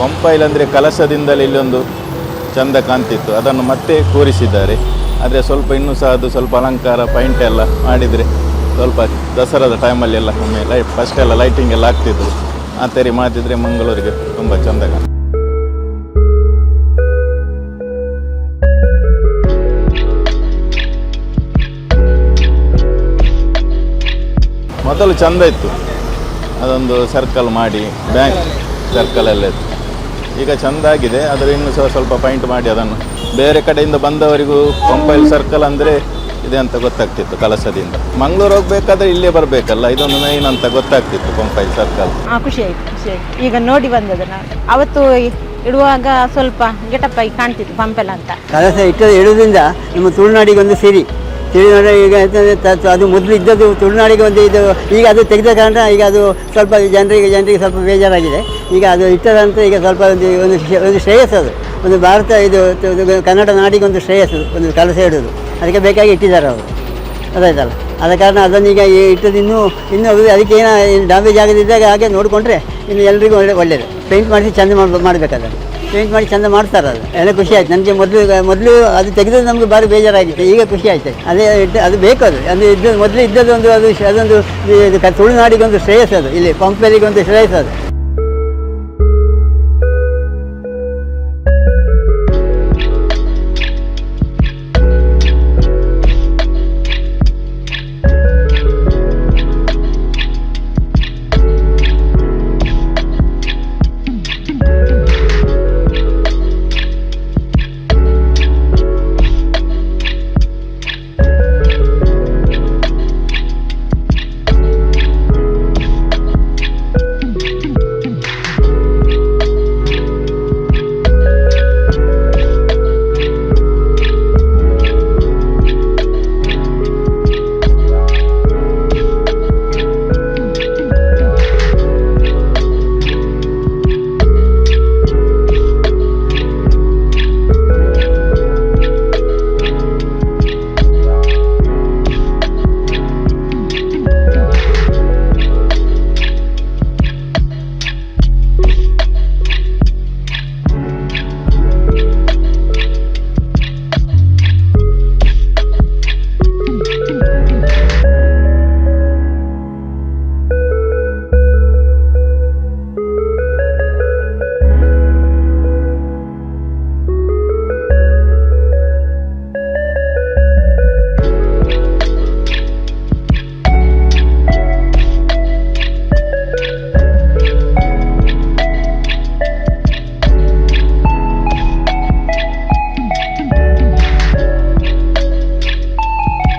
ಪಂಪೈಲ್ ಅಂದರೆ ಕಲಶದಿಂದಲೇ ಇಲ್ಲೊಂದು ಚಂದ ಕಾಣ್ತಿತ್ತು ಅದನ್ನು ಮತ್ತೆ ಕೂರಿಸಿದ್ದಾರೆ. ಆದರೆ ಸ್ವಲ್ಪ ಇನ್ನೂ ಸಹ ಅದು ಸ್ವಲ್ಪ ಅಲಂಕಾರ ಪೈಂಟ್ ಎಲ್ಲ ಮಾಡಿದರೆ ಸ್ವಲ್ಪ ದಸರಾದ ಟೈಮಲ್ಲಿ ಎಲ್ಲ ಒಮ್ಮೆ ಲೈಟ್ ಫಸ್ಟ್ ಎಲ್ಲ ಲೈಟಿಂಗ್ ಎಲ್ಲ ಆಗ್ತಿದ್ರು ಆ ತೆರಿ ಮಾಡಿದರೆ ಮಂಗಳೂರಿಗೆ ತುಂಬ ಚಂದ ಕಾಣ ಮೊದಲು ಚಂದ ಇತ್ತು. ಅದೊಂದು ಸರ್ಕಲ್ ಮಾಡಿ ಬ್ಯಾಂಕ್ ಸರ್ಕಲ್ ಎಲ್ಲ ಇತ್ತು. ಈಗ ಚೆಂದಾಗಿದೆ ಆಗಿದೆ ಆದರೆ ಇನ್ನು ಸಹ ಸ್ವಲ್ಪ ಪಾಯಿಂಟ್ ಮಾಡಿ ಅದನ್ನು. ಬೇರೆ ಕಡೆಯಿಂದ ಬಂದವರಿಗೂ ಪಂಪೈಲ್ ಸರ್ಕಲ್ ಅಂದರೆ ಇದೆ ಅಂತ ಗೊತ್ತಾಗ್ತಿತ್ತು ಕಲಸದಿಂದ. ಮಂಗಳೂರು ಹೋಗ್ಬೇಕಾದ್ರೆ ಇಲ್ಲೇ ಬರಬೇಕಲ್ಲ ಇದೊಂದು ಮೈನ್ ಅಂತ ಗೊತ್ತಾಗ್ತಿತ್ತು ಪಂಪೈಲ್ ಸರ್ಕಲ್ ಹಾಂ ಖುಷಿ ಆಯ್ತು ಖುಷಿ ಆಯ್ತು. ಈಗ ನೋಡಿ ಬಂದದ್ದು ನಾನು. ಅವತ್ತು ಇಡುವಾಗ ಸ್ವಲ್ಪ ಗೆಟಪ್ ಆಗಿ ಕಾಣ್ತಿತ್ತು ಪಂಪೆಲ್ಲ ಅಂತ. ಕಲಸ ಇಟ್ಟದ ಇಡುವುದರಿಂದ ನಿಮ್ಮ ತುಳುನಾಡಿಗೆ ಒಂದು ಸಿರಿ. ತುಳುನಾಡು ಈಗ ಅದು ಮೊದಲು ಇದ್ದದ್ದು ತುಳುನಾಡಿಗೆ ಒಂದು ಇದು, ಈಗ ಅದು ತೆಗೆದ ಕಾರಣ ಈಗ ಅದು ಸ್ವಲ್ಪ ಜನರಿಗೆ ಜನರಿಗೆ ಸ್ವಲ್ಪ ಬೇಜಾರಾಗಿದೆ. ಈಗ ಅದು ಇಟ್ಟದಂತ ಈಗ ಸ್ವಲ್ಪ ಒಂದು ಒಂದು ಒಂದು ಶ್ರೇಯಸ್ಸು ಅದು. ಒಂದು ಭಾರತ ಇದು ಕನ್ನಡ ನಾಡಿಗೆ ಒಂದು ಶ್ರೇಯಸ್ಸು ಒಂದು ಕಲಸ ಇಡೋದು ಅದಕ್ಕೆ ಬೇಕಾಗಿ ಇಟ್ಟಿದ್ದಾರೆ ಅವರು. ಅದಾಯ್ತಲ್ಲ? ಆದ ಕಾರಣ ಅದನ್ನು ಈಗ ಇಟ್ಟದ್ದು ಇನ್ನೂ ಇನ್ನೂ ಅದು ಅದಕ್ಕೆ ಏನೋ ಡ್ಯಾಮೇಜ್ ಆಗದಿದ್ದಾಗ ಹಾಗೆ ನೋಡಿಕೊಂಡ್ರೆ ಇನ್ನು ಎಲ್ರಿಗೂ ಒಳ್ಳೆ ಒಳ್ಳೆಯದು ಪೇಂಟ್ ಮಾಡಿಸಿ ಚೆಂದ ಮಾಡಿ ಮಾಡಬೇಕಾದ್ರೆ ಪೇಂಟ್ ಮಾಡಿ ಚಂದ ಮಾಡ್ತಾರೆ ಅದು. ಎಲ್ಲ ಖುಷಿ ಆಯ್ತು. ನನಗೆ ಮೊದಲು ಮೊದಲು ಅದು ತೆಗೆದು ನಮಗೆ ಭಾರಿ ಬೇಜಾರಾಗಿತ್ತು. ಈಗ ಖುಷಿ ಆಯ್ತು. ಅದೇ ಅದು ಬೇಕು ಅದು. ಅದು ಇದ್ದು ಮೊದಲು ಇದ್ದದ್ದು ಒಂದು ಅದು ಅದೊಂದು ಇದು ತುಳುನಾಡಿಗೆ ಒಂದು ಶ್ರೇಯಸ್ ಅದು. ಇಲ್ಲಿ ಪಂಪಲ್ಲಿಗೆ ಒಂದು ಶ್ರೇಯಸ್ ಅದು.